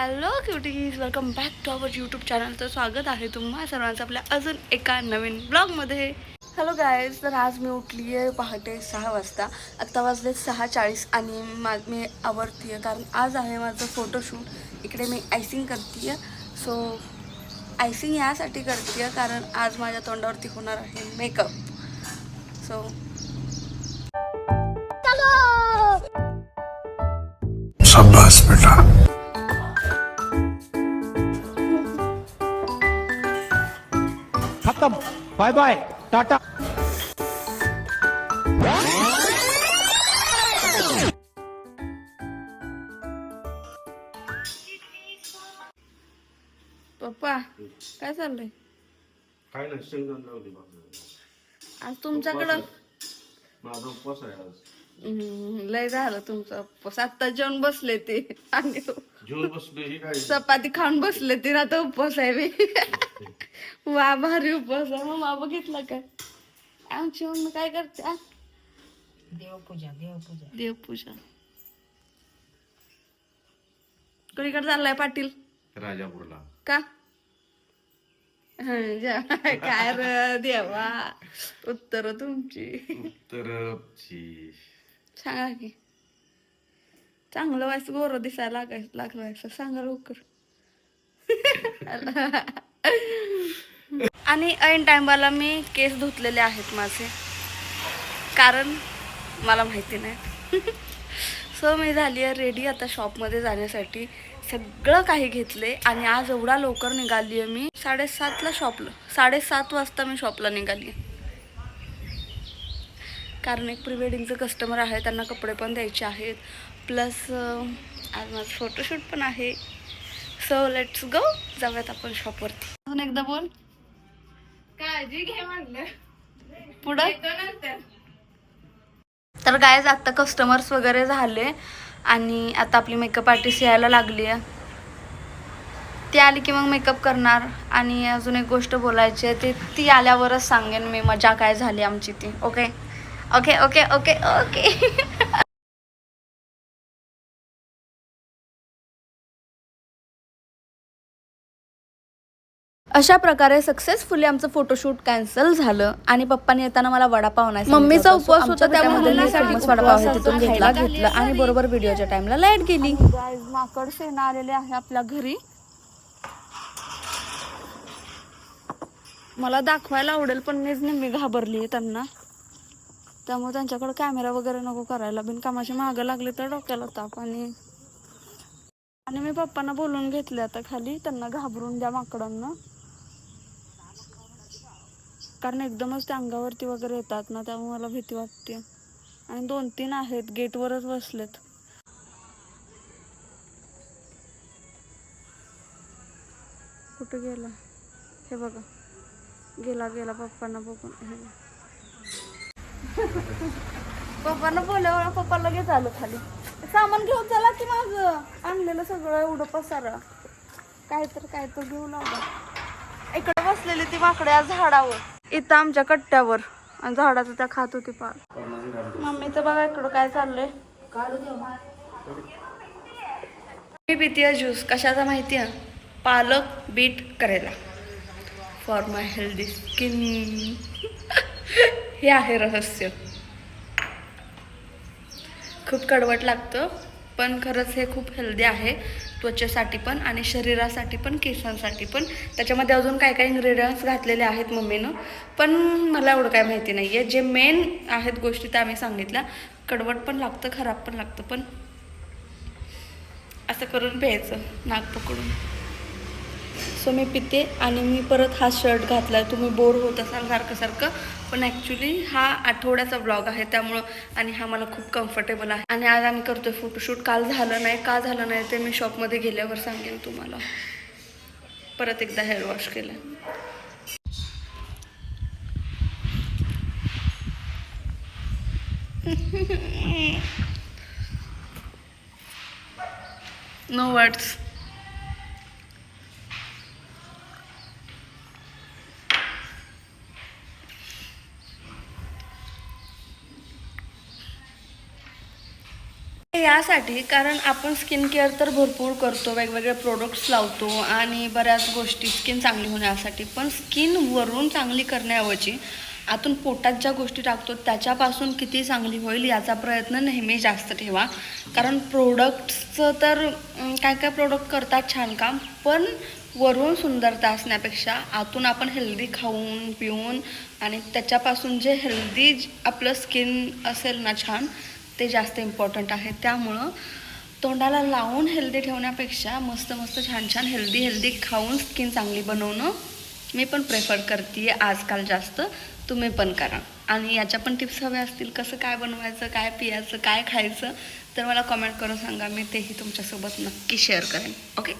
Hello cuties welcome back to our YouTube चॅनलचं स्वागत आहे तुम्हा सर्वांचं आपल्या अजून एका नवीन ब्लॉगमध्ये हॅलो गायज तर आज मी उठली आहे पहाटे सहा वाजता. आत्ता वाजले सहा चाळीस आणि मा मी आवडती आहे कारण आज आहे माझं फोटोशूट इकडे मी आयसिंग करते आहे सो आयसिंग यासाठी करते आहे कारण आज माझ्या तोंडावरती होणार आहे मेकअप सो बेटा. खत्म बाय बाय टाटा पप्पा काय चाललंय? काय नाही शेंगदाण लावली आज तुमच्याकडं? माझा उपवास आहे आज. हम्म, लय झालं तुमचं उपवास. आत्ता जेवण बसले ते. आणि जेवण बसलो. ही काय? चपाती खाऊन बसले ते ना तर उपवास आहे मी वा भारी उपवास आहे. मग बघितलं काय? आमची मम्मी काय करते? आ? देवपूजा देवपूजा. देवपूजा. कोणीकडे चाललाय पाटील? राजापूरला. का? हं, जा- काय र देवा. उत्तर तुमची. तर सांगा की. चांगलं व्हायचं गोर दिसायला लागायचं लागलं व्हायचं. सांगा लवकर. आणि ऐन टायमाला मी केस धुतलेले आहेत माझे. कारण मला माहिती नाही. सो मी झाली आहे रेडी आता शॉपमध्ये जाण्यासाठी. सगळं काही घेतले आणि आज एवढा लवकर निघाली आहे मी. साडेसातला शॉपला साडेसात वाजता मी शॉपला निघाली कारण एक प्री वेडिंगचं कस्टमर आहे त्यांना कपडे पण द्यायचे आहेत. प्लस आज माझं फोटोशूट पण आहे. सो लेट्स गो जाऊयात आपण शॉपवरती अजून एकदा बोल. काळजी घे म्हणलं. पुढं? तर गायज आत्ता कस्टमर्स वगैरे झाले आणि आता आपली मेकअप आर्टिस्ट यायला लागली आहे. ती आली की मग मेकअप करणार. आणि अजून एक गोष्ट बोलायची आहे ते ती आल्यावरच सांगेन मी मजा काय झाली आमची ती. Okay okay okay okay okay अशा प्रकारे सक्सेसफुली आमचं फोटोशूट कॅन्सल झालं आणि पप्पाने येताना मला वडापाव नाही मम्मीचा उपवास होता त्यामुळे फेमस वडापाव तिथून घेतला घेतलं आणि बरोबर व्हिडिओच्या टाइमला लाइट गेली. माकड सेना आलेले आहे आपल्या घरी. मला दाखवायला आवडेल पण मीच नेहमी घाबरली त्यांना. त्यामुळे त्यांच्याकडे कॅमेरा वगैरे नको करायला. बिनकामाची मागं लागले तर डोक्याला ताप आणि आणि मी पप्पांना बोलून घेतले आता खाली. त्यांना घाबरून द्या माकडांना. कारण एकदमच त्या अंगावरती वगैरे येतात ना त्यामुळे मला भीती वाटते. आणि दोन तीन आहेत गेटवरच बसलेत. कुठे गेला? हे बघा. गेला गेला पप्पांना बघून. पप्पांना बोलल्यावर पप्पा लगेच आलं खाली. सामान घेऊन चला की माझं आणलेलं सगळं एवढं पसारा. काय तर काय तर घेऊ लागा इकडे बसलेली ती माकड्या झाडावर. इथं आमच्या कट्ट्यावर. आणि झाडाचं त्या खात होती पार. मम्मीचं बघा इकडं काय चाललंय. मी पितीय ज्यूस कशाचा माहिती आहे? पालक बीट करायला फॉर माय हेल्दी स्किन हे आहे रहस्य. खूप कडवट लागतं. पण खरंच हे खूप हेल्दी आहे. त्वचेसाठी पण आणि शरीरासाठी पण केसांसाठी पण. त्याच्यामध्ये अजून काय काय इन्ग्रेडियंट्स घातलेले आहेत मम्मीनं? पण मला एवढं काय माहिती नाही आहे जे मेन आहेत गोष्टी त्या आम्ही सांगितल्या. कडवट पण लागतं खराब पण लागतं पण असं करून प्यायचं नाक पकडून. सो मी पिते आणि मी परत हा शर्ट घातला तुम्ही बोर होत असाल सारखं सारखं. पण ॲक्च्युली हा आठवड्याचा ब्लॉग आहे त्यामुळं आणि हा मला खूप कम्फर्टेबल आहे. आणि आज आम्ही करतोय फोटोशूट काल झालं नाही का झालं नाही ते मी शॉपमध्ये गेल्यावर सांगेन तुम्हाला. परत एकदा हेअर वॉश केलं. नो वर्ड्स यासाठी कारण आपण स्किन केअर तर भरपूर करतो वेगवेगळे प्रोडक्ट्स लावतो आणि बऱ्याच गोष्टी स्किन चांगली होण्यासाठी. पण स्किन वरून चांगली करण्याऐवजी आतून पोटात ज्या गोष्टी टाकतो त्याच्यापासून किती चांगली होईल याचा प्रयत्न नेहमी जास्त ठेवा. कारण प्रोडक्ट्सचं तर काय काय प्रोडक्ट करतात छान काम पण वरून सुंदरता असण्यापेक्षा आतून आपण हेल्दी खाऊन पिऊन आणि त्याच्यापासून जे हेल्दी आपलं स्किन असेल ना छान ते जास्त इम्पॉर्टंट आहे त्यामुळं तोंडाला लावून हेल्दी ठेवण्यापेक्षा मस्त मस्त छान छान हेल्दी हेल्दी खाऊन स्किन चांगली बनवणं मी पण प्रेफर करते आजकाल जास्त. तुम्ही पण करा. आणि याच्या पण टिप्स हव्या असतील कसं काय बनवायचं काय पियाचं काय खायचं तर मला कमेंट करून सांगा. मी तेही तुमच्यासोबत नक्की शेअर करेन. ओके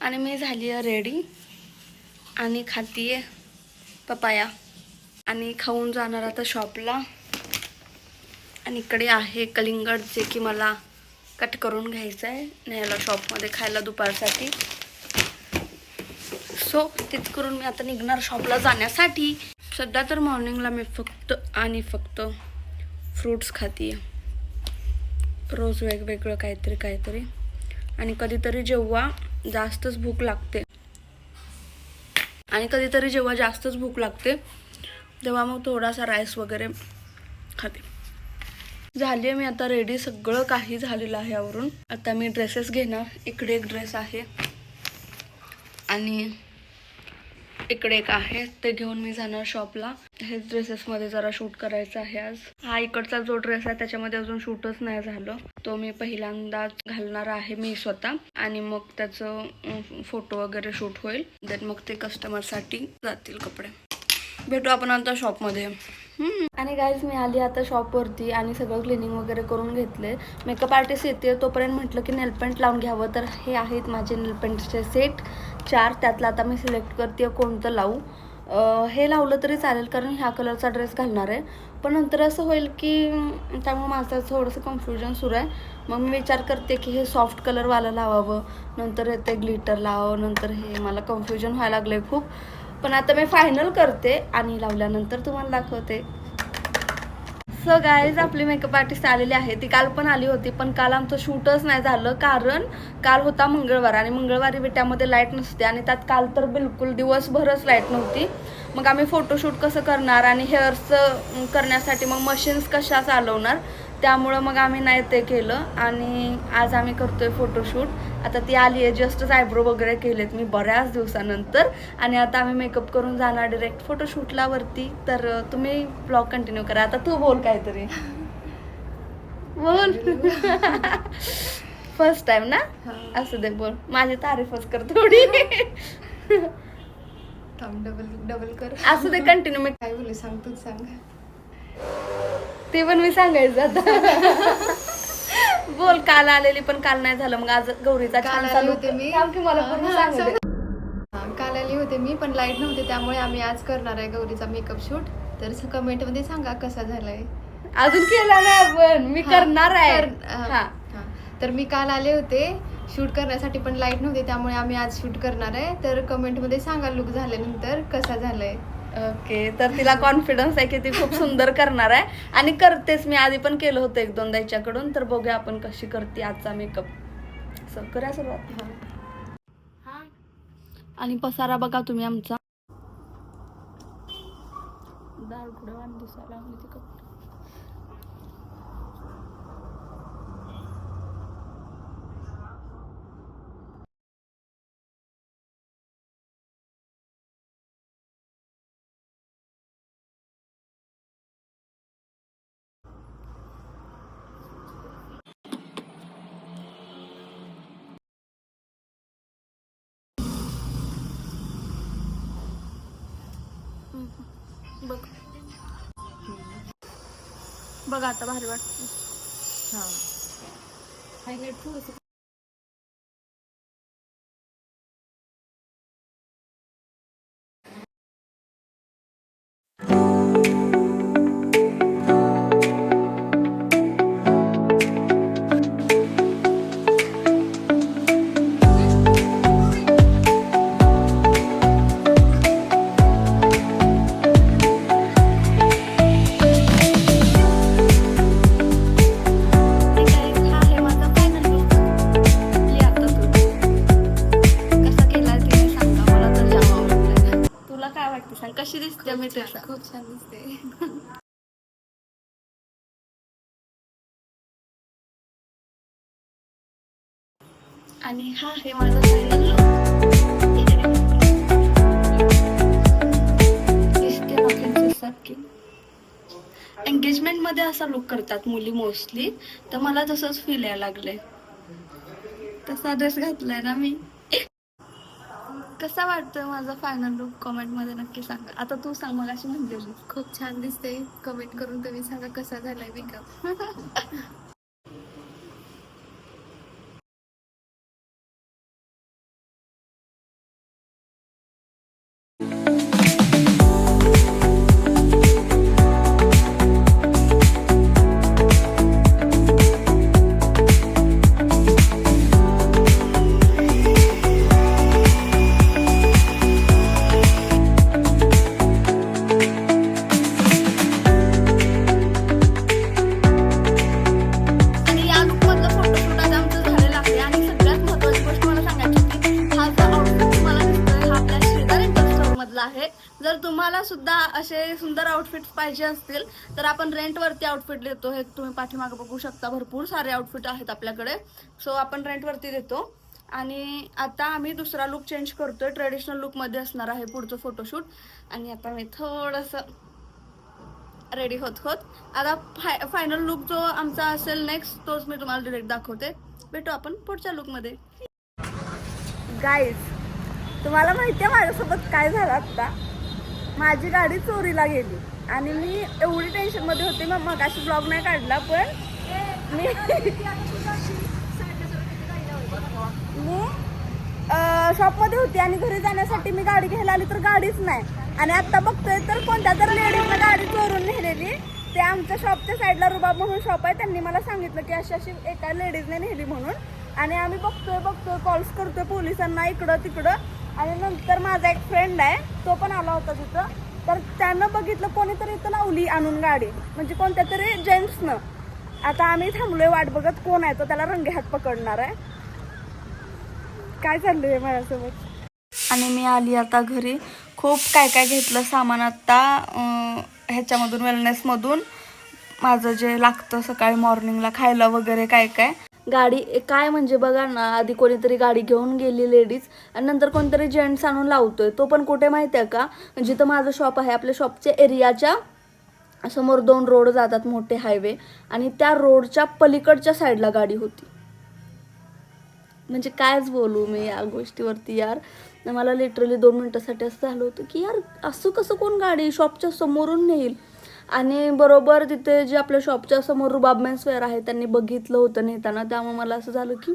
आणि मी झाली आहे रेडी आणि खाती आहे पपाया. आणि खाऊन जाणार आता शॉपला आणि इकडे आहे कलिंगड जे की मला कट करून घ्यायचं आहे न्यायला शॉपमध्ये खायला दुपारसाठी. सो तेच करून मी आता निघणार शॉपला जाण्यासाठी. सध्या तर मॉर्निंगला मी फक्त आणि फक्त फ्रूट्स खाते रोज वेगवेगळं काहीतरी काहीतरी. आणि कधीतरी जेव्हा जास्तच भूक लागते आणि कधीतरी जेव्हा जास्तच भूक लागते तेव्हा मग थोडासा राईस वगैरे खाते. झाली आहे मी आता रेडी सगळं काही झालेलं आहे यावरून आता मी ड्रेसेस घेणार. इकडे एक ड्रेस आहे. आणि इकडे एक आहे. ते घेऊन मी जाणार शॉपला हे ड्रेसेसमध्ये जरा शूट करायचं आहे आज. हा इकडचा जो ड्रेस आहे त्याच्यामध्ये अजून शूटच नाही झालं. तो मी पहिल्यांदाच घालणार आहे मी स्वतः. आणि मग त्याचं फोटो वगैरे शूट होईल. देन मग ते कस्टमरसाठी जातील कपडे. भेटू आपण आता शॉपमध्ये आणि गाईज मी आली आता शॉपवरती आणि सगळं क्लिनिंग वगैरे करून घेतले मेकअप आर्टिस्ट येते तोपर्यंत म्हटलं की नेलपेंट लावून घ्यावं. तर हे आहेत माझे नेलपेंटचे सेट चार त्यातलं आता मी सिलेक्ट करते कोणतं लावू. हे लावलं तरी चालेल कारण ह्या कलरचा ड्रेस घालणार आहे. पण नंतर असं होईल की त्यामुळे माझं थोडंसं कन्फ्युजन सुरू आहे. मग मी विचार करते की हे सॉफ्ट कलरवालं लावावं. नंतर येते ग्लिटर लावावं. नंतर हे मला कन्फ्युजन व्हायला लागलं आहे खूप. पण आता मी फायनल करते आणि लावल्यानंतर तुम्हाला दाखवते. सो गाईज आपली मेकअप आर्टिस्ट आलेली आहे. ती काल पण आली होती पण काल आमचं शूटच नाही झालं. कारण काल होता मंगळवार आणि मंगळवारी विट्यामध्ये लाइट नसते आणि त्यात काल तर बिलकुल दिवसभरच लाइट नव्हती. मग आम्ही फोटोशूट कसं करणार आणि हेअर्सचं करण्यासाठी मग मशीन्स कशा चालवणार? त्यामुळं मग आम्ही नाही ते केलं आणि आज आम्ही करतोय फोटोशूट आता ती आली आहे जस्टच आयब्रो वगैरे केलेत मी बऱ्याच दिवसानंतर. आणि आता आम्ही मेकअप करून जाणार डिरेक्ट फोटोशूटला वरती. तर तुम्ही ब्लॉग कंटिन्यू करा. आता तू बोल काहीतरी. बोल. फर्स्ट टाइम ना? असं दे बोल. माझी तारीफच कर थोडी. थांब डबल डबल कर. असं दे कंटिन्यू मी काय बोलू सांग तूच सांग. ते पण मी सांगायचं आता. बोल काल आलेली पण काल नाही झालं मग आज गौरीचा काल छान आले चालू होते मी. थांब की मला पूर्ण हा, सांगू दे. सांग. हा, काल आली होते मी पण लाइट नव्हते त्यामुळे आम्ही आज करणार आहे गौरीचा मेकअप शूट तर कमेंटमध्ये सांगा कसा झालाय अजून केला नाही आपण मी हा, करणार आहे कर- हा, हा हा. तर मी काल आले होते शूट करण्यासाठी पण लाइट नव्हते त्यामुळे आम्ही आज शूट करणार आहे तर कमेंटमध्ये सांगा लुक झाल्यानंतर कसा झालाय ओके तर तिला कॉन्फिडन्स आहे की ती खूप सुंदर करणार आहे. आणि करतेच मी आधी पण केलं होतं एक दोनदा हिच्याकडून तर बघूया आपण कशी करते आजचा मेकअप सर करूया सुरुवात? हा. आणि पसारा बघा तुम्ही आमचा. दार पुढे वाण दिसायला बघ. बघ आता भारी वाटतं हा. हायलाइट थोडस हा आहे माझा फायनल सारखी एंगेजमेंटमध्ये असा लुक करतात मुली मोस्टली तर मला तसंच फील यायला लागलंय. तसा ड्रेस घातलाय ना मी. कसा वाटतोय माझा फायनल लुक कमेंटमध्ये नक्की सांगा. आता तू सांग मला अशी म्हणलेली खूप छान दिसते कमेंट करून तुम्ही सांगा कसा झालाय मेकअप पाहिजे असतील तर आपण रेंट वरती आउटफिट देतो. हे तुम्ही पाठीमागे बघू शकता. भरपूर सारे आउटफिट आहेत आपल्याकडे. सो आपण रेंट वरती देतो. आणि आता आम्ही दुसरा लुक चेंज करतोय. ट्रेडिशनल लुकमध्ये असणार आहे पुढचं फोटोशूट आणि आता मी थोडंसं रेडी होत होत. आता फाय फायनल लुक जो आमचा असेल नेक्स्ट तोच मी तुम्हाला डिरेक्ट दाखवते. भेटू आपण पुढच्या लुकमध्ये गाईज तुम्हाला माहिती आहे माझ्यासोबत काय झालं आत्ता? माझी गाडी चोरीला गेली. आणि मी एवढी टेन्शनमध्ये होते मग मग अशी ब्लॉग नाही काढला पण मी मी शॉपमध्ये होती आणि घरी जाण्यासाठी मी गाडी घ्यायला आली तर गाडीच नाही. आणि आता बघतोय तर कोणत्या तर लेडीजनं गाडी चोरून नेलेली. ते आमच्या शॉपच्या साईडला रुबाब म्हणून शॉप आहे. त्यांनी मला सांगितलं की अशी अशी एका लेडीजने नेली म्हणून. आणि आम्ही बघतोय बघतोय कॉल्स करतोय पोलिसांना इकडं तिकडं आणि नंतर माझा एक फ्रेंड आहे तो पण आला होता तिथं. तर त्यानं बघितलं कोणीतरी इथं लावली आणून गाडी. म्हणजे कोणत्या तरी जेंट्सनं आता आम्ही थांबलोय वाट बघत कोण आहे तो त्याला रंगे हात पकडणार आहे. काय चाललंय माझ्यासोबत? आणि मी आली आता घरी. खूप काय काय घेतलं सामान आता ह्याच्यामधून वेलनेसमधून माझं जे लागतं सकाळी मॉर्निंगला खायला वगैरे काय काय. गाडी काय म्हणजे बघा ना आधी कोणीतरी गाडी घेऊन गेली लेडीज आणि नंतर कोणतरी जेंट्स आणून लावतोय. तो पण कुठे माहिती आहे का? म्हणजे जिथं माझं शॉप आहे आपल्या शॉपच्या एरियाच्या समोर दोन रोड जातात मोठे हायवे आणि त्या रोडच्या पलीकडच्या साईडला गाडी होती. म्हणजे कायच बोलू मी या गोष्टीवरती यार. मला लिटरली दोन मिनटासाठी असं झालं होतं की यार असं कसं कोण गाडी शॉपच्या समोरून नेईल? आणि बरोबर तिथे जे आपल्या शॉपच्या समोर रुबाब मेन्सवेअर आहे त्यांनी बघितलं होतं नेताना. त्यामुळे मला असं झालं की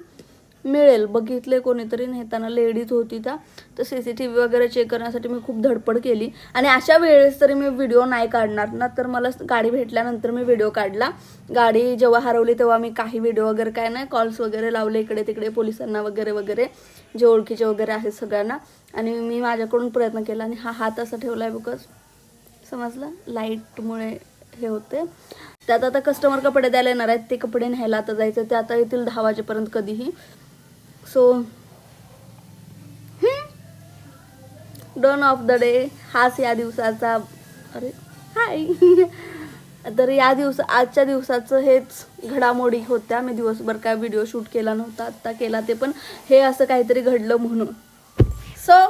मिळेल. बघितले कोणीतरी नेताना. लेडीज होती त्या. तर सी सी टी व्ही वगैरे चेक करण्यासाठी मी खूप धडपड केली. आणि अशा वेळेस तरी मी व्हिडिओ नाही काढणार. ना तर मला गाडी भेटल्यानंतर मी व्हिडिओ काढला. गाडी जेव्हा हरवली तेव्हा मी काही व्हिडिओ वगैरे काय नाही कॉल्स वगैरे लावले इकडे तिकडे पोलिसांना वगैरे वगैरे. जे ओळखीचे वगैरे आहेत सगळ्यांना. आणि मी माझ्याकडून प्रयत्न केला आणि हा हात असा ठेवला आहे बिकॉज समजलं? लाईटमुळे हे होते त्यात आता कस्टमर कपडे द्यायला येणार आहेत. ते कपडे न्यायला आता जायचं ते आता येतील दहा वाजेपर्यंत कधीही. So done of the day हाच या दिवसाचा अरे हाय तर या दिवस आजच्या दिवसाचं हेच घडामोडी होत्या. मी दिवसभर काय व्हिडिओ शूट केला नव्हता. आत्ता केला ते पण. हे असं काहीतरी घडलं म्हणून. सो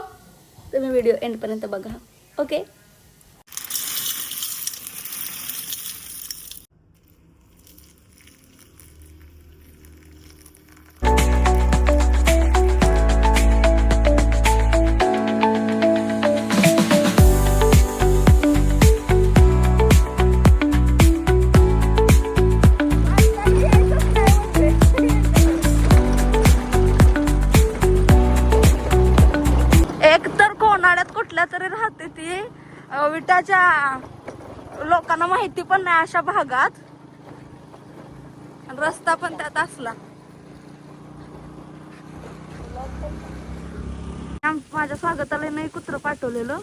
तुम्ही व्हिडिओ एंडपर्यंत बघा. ओके विटाच्या लोकांना माहिती पण नाही अशा भागात. रस्ता पण त्यात असला. माझ्या स्वागताला नाही कुत्र पाठवलेलं.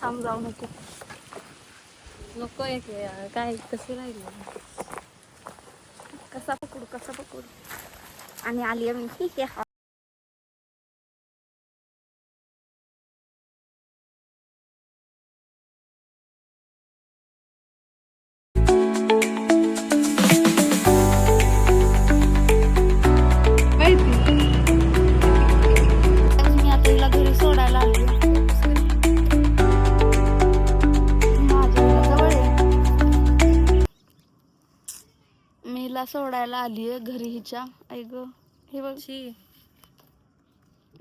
थांब जाऊ नको. नको एक काय कसं राहिलं कसा पकडू कसा पकडू? आणि आली आहे मी ठीक आहे. सोडायला आली आहे घरी हिच्या. आई ग हे बघ.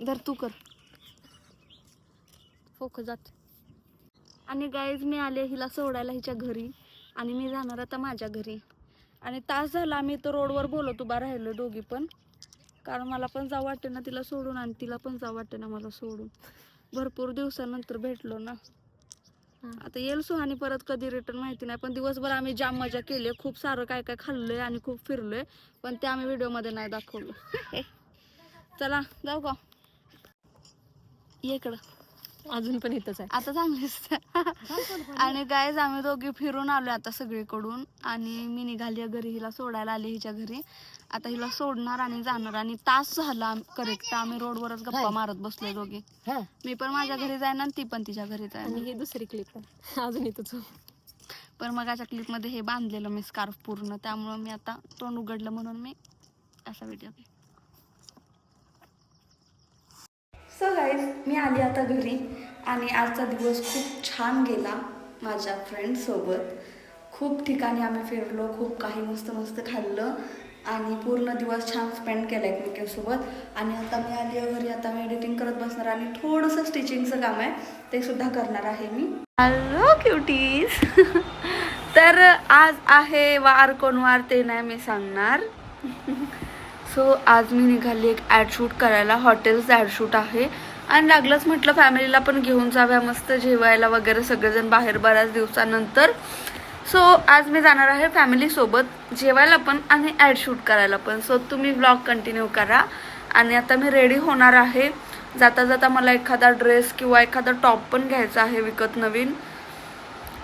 धर तू कर. फोकस जात. आणि गाईज मी आले हिला सोडायला हिच्या घरी. आणि मी जाणार आता माझ्या घरी. आणि तास झाला आम्ही तर रोडवर बोलत उभा राहिलो दोघी पण. कारण मला पण जाऊ वाटते ना तिला सोडून आणि तिला पण जाऊ वाटते ना मला सोडून. भरपूर दिवसानंतर भेटलो ना. आता येईल सुहानी परत कधी रिटर्न माहिती नाही पण दिवसभर आम्ही जाम मजा केली. खूप सारं काय काय खाल्लंय आणि खूप फिरलोय पण ते आम्ही व्हिडिओमध्ये नाही दाखवलं. चला जाऊ का? ये इकडं. अजून पण इथंच आहे. आता चांगलीच आणि गायज आम्ही दोघी फिरून आलो आता सगळीकडून. आणि मी निघाली घरी हिला सोडायला आले हिच्या घरी. आता हिला सोडणार आणि जाणार. आणि तास झाला करेक्ट आम्ही रोडवरच गप्पा मारत बसलोय दोघी. मी पण माझ्या घरी जाईन आणि ती पण तिच्या घरी आणि जाईन ही दुसरी क्लिप अजून इथंच पण मगाच्या क्लिपमध्ये हे बांधलेलं मी स्कार्फ पूर्ण. त्यामुळं मी आता तोंड उघडलं म्हणून मी असा व्हिडिओ सो गाईज मी आली आता घरी आणि आजचा दिवस खूप छान गेला माझ्या फ्रेंडसोबत खूप ठिकाणी आम्ही फिरलो खूप काही मस्त मस्त खाल्लं आणि पूर्ण दिवस छान स्पेंड केला एकमेकांसोबत. आणि आता मी आली आहे घरी आता मी एडिटिंग करत बसणार आणि थोडंसं स्टिचिंगचं काम आहे ते सुद्धा करणार आहे मी. हॅलो क्युटीज तर आज आहे वार कोण वार ते नाही मी सांगणार. सो आज मी निघाली एक ॲड शूट करायला. हॉटेल्स ॲड शूट आहे. आणि लागलंच म्हटलं फॅमिलीला पण घेऊन जाव्या मस्त जेवायला वगैरे सगळेजण बाहेर बऱ्याच दिवसानंतर. सो आज मी जाणार आहे फॅमिलीसोबत जेवायला पण आणि ॲड शूट करायला पण. सो तुम्ही ब्लॉग कंटिन्यू करा. आणि आता मी रेडी होणार आहे. जाता जाता मला एखादा ड्रेस किंवा एखादा टॉप पण घ्यायचा आहे विकत नवीन.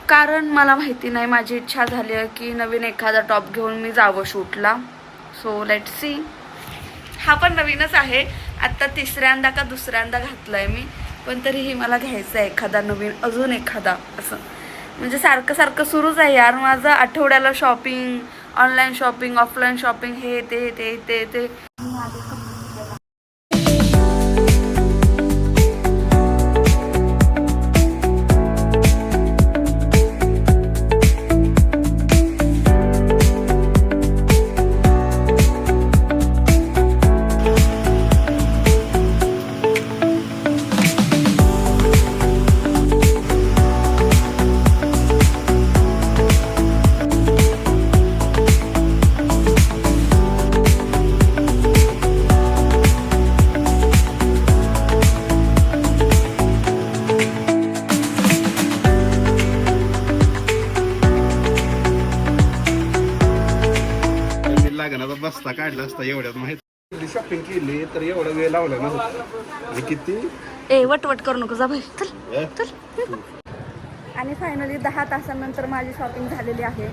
कारण मला माहिती नाही माझी इच्छा झाली आहे की नवीन एखादा टॉप घेऊन मी जावं शूटला. So let see. हा पण नवीनच आहे. आत्ता तिसऱ्यांदा का दुसऱ्यांदा घातलाय मी पण तरीही मला घ्यायचं आहे एखादा नवीन अजून एखादा असं. म्हणजे सारखं सारखं सुरूच आहे यार माझं आठवड्याला shopping online shopping offline shopping हे ते ते ते ते. लावला ना. आणि किती? ए वटवट करू नको जा बाई चल चल आणि फायनली दहा तासानंतर माझी शॉपिंग झालेली आहे.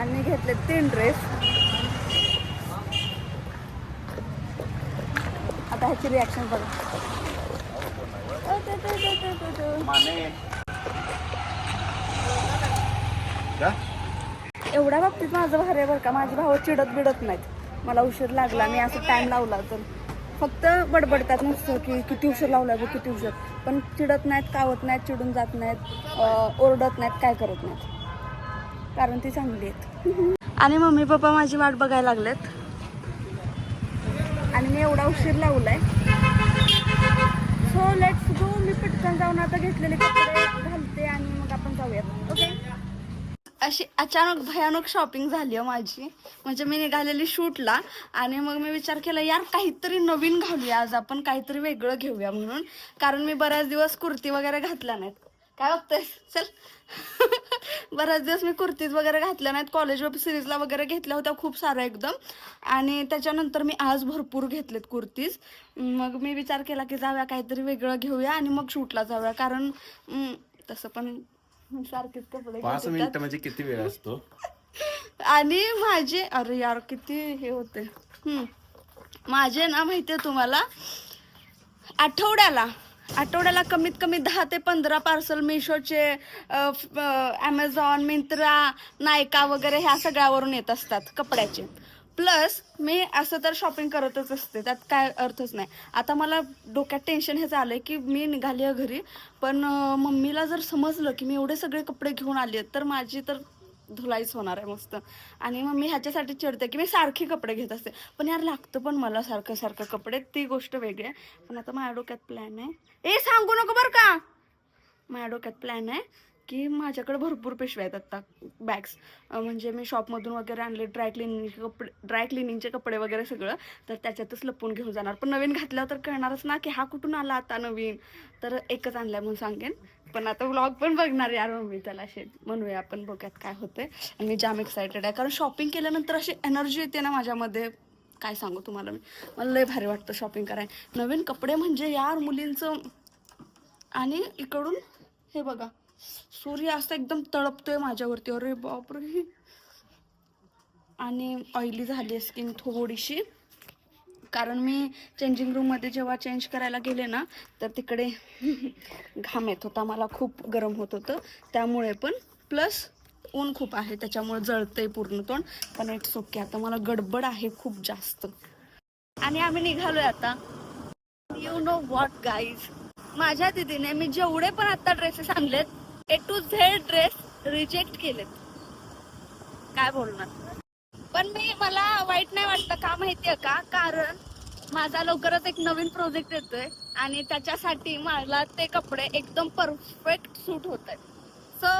आणि मी घेतले तीन ड्रेस आता ह्याची रिॲक्शन बघा. एवढ्या बाबतीत माझं भारी आहे बरं का. माझे भाऊ चिडत बिडत नाहीत. मला उशीर लागला मी असं टाइम लावला तर. फक्त बडबडतात नुसतं की किती उशीर लावला गं किती उशीर. पण चिडत नाहीत कावत नाहीत चिडून जात नाहीत ओरडत नाहीत काय करत नाहीत. कारण ती चांगली आहेत. आणि मम्मी पप्पा माझी वाट बघायला लागलेत. आणि मी एवढा उशीर लावलाय. सो लेट्स गो मी पटकन जाऊन आता घेतलेले कपडे घालते आणि मग आपण जाऊयात. अशी अचानक भयानक शॉपिंग झाली आहे माझी. म्हणजे मी निघालेली शूटला आणि मग मी विचार केला यार काहीतरी नवीन घालूया आज आपण काहीतरी वेगळं घेऊया म्हणून. कारण मी बऱ्याच दिवस कुर्ती वगैरे घातल्या नाहीत. काय बघतोय चल. बऱ्याच दिवस मी कुर्तीज वगैरे घातल्या नाहीत. कॉलेज वेब सिरीजला वगैरे घेतल्या होत्या खूप साऱ्या एकदम. आणि त्याच्यानंतर मी आज भरपूर घेतलेत कुर्तीज. मग मी विचार केला की जाऊया काहीतरी वेगळं घेऊया आणि मग शूटला जाऊया. कारण तसं पण सारखेच कपडे पाच. मिनिटं म्हणजे किती वेळ असतो आणि माझे अरे यार किती हे होते हम्म. माझे ना माहितीये तुम्हाला आठवड्याला आठवड्याला कमीत कमी दहा ते पंधरा पार्सल मिशोचे ॲमेझॉन मिंत्रा नायका वगैरे ह्या सगळ्यावरून येत असतात कपड्याचे प्लस मी असं तर शॉपिंग करतच असते त्यात काय अर्थच नाही. आता मला डोक्यात टेन्शन हे झालंय की मी निघाली आहे घरी पण मम्मीला जर समजलं की मी एवढे सगळे कपडे घेऊन आले तर माझी तर धुलाईच होणार आहे मस्त. आणि मग मी ह्याच्यासाठी चिडते की मी सारखे कपडे घेत असते. पण यार लागतं पण मला सारखं सारखं कपडे ती गोष्ट वेगळी आहे. पण आता माझ्या डोक्यात प्लॅन आहे. ए सांगू नको बरं का! माझ्या डोक्यात प्लॅन आहे. की माझ्याकडे भरपूर पिशव्या आहेत आत्ता बॅग्स म्हणजे मी शॉपमधून वगैरे आणले ड्राय क्लिनिंग कपडे ड्राय क्लिनिंगचे कपडे वगैरे सगळं तर त्याच्यातच लपून घेऊन जाणार. पण नवीन घातल्यावर तर कळणारच ना की हा कुठून आला आता नवीन. तर एकच आणलाय म्हणून सांगेन. पण आता व्लॉग पण बघणार यार मम्मी त्याला शेत म्हणूया आपण बघूयात काय होते आणि मी जाम एक्सायटेड आहे. कारण शॉपिंग केल्यानंतर अशी एनर्जी येते ना माझ्यामध्ये. काय सांगू तुम्हाला मी? मला लय भारी वाटतं शॉपिंग करायला. नवीन कपडे म्हणजे यार मुलींचं आणि इकडून हे बघा. सूर्य असं एकदम तळपतोय माझ्यावरती. अरे बापरे. आणि ऑइली झाली स्किन थोडीशी. कारण मी चेंजिंग रूममध्ये जेव्हा चेंज करायला गेले ना तर तिकडे घाम येत होता. मला खूप गरम होत होतं. त्यामुळे पण. प्लस ऊन खूप आहे. त्याच्यामुळे जळतंय पूर्ण तोंड. पण इट्स ओके आता मला गडबड आहे खूप जास्त. आणि आम्ही निघालोय आता. यू नो वॉट गाईज माझ्या दिदीने मी जेवढे पण आता ड्रेसेस आणलेत A to Z dress reject केलेत. काय बोलणार? पण मी मला वाईट नाही वाटतं का माहितीये का? कारण माझा लवकरच एक नवीन प्रोजेक्ट येतोय आणि त्याच्यासाठी मला ते कपडे एकदम परफेक्ट सूट होत आहेत सो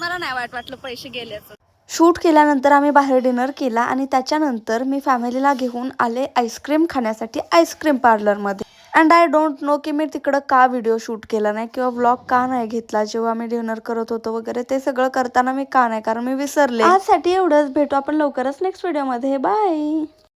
मला नाही वाईट वाटलं पैसे गेल्याचं. शूट केल्यानंतर आम्ही बाहेर डिनर केला आणि त्याच्यानंतर मी फॅमिलीला घेऊन आले आईस्क्रीम खाण्यासाठी आईस्क्रीम पार्लरमध्ये अँड आय डोंट नो की मी तिकडं का व्हिडिओ शूट केला नाही किंवा व्लॉग का नाही घेतला. जेव्हा मी डिनर करत होतो वगैरे ते सगळं करताना मी का नाही? कारण मी विसरले. आजसाठी एवढंच. भेटू आपण लवकरच नेक्स्ट व्हिडिओमध्ये बाय